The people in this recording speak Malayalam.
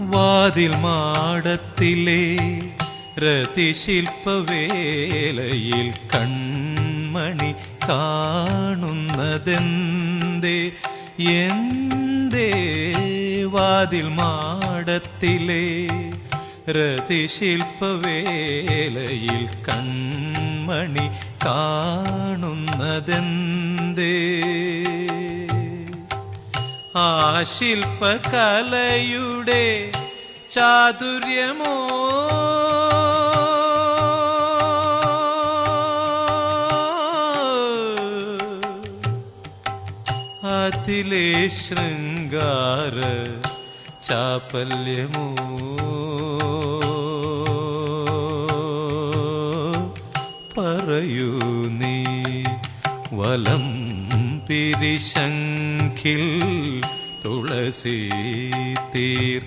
വാതിൽ മാടത്തിലെ രതിശില്പവേലയിൽ കൺമണി കാണുന്നതെന്തേ? എന്തേ? വാതിൽ മാടത്തിലെ രതിശില്പവേലയിൽ കൺമണി കാണുന്നതെന്തേ? ആ ശില്പകലയുടെ ചാതുര്യമോ? അതിലെ ശൃംഗാര ചാപല്യമോ? പറയൂ നീ വലം പിരിശങ്കിൽ துளசி தீர்.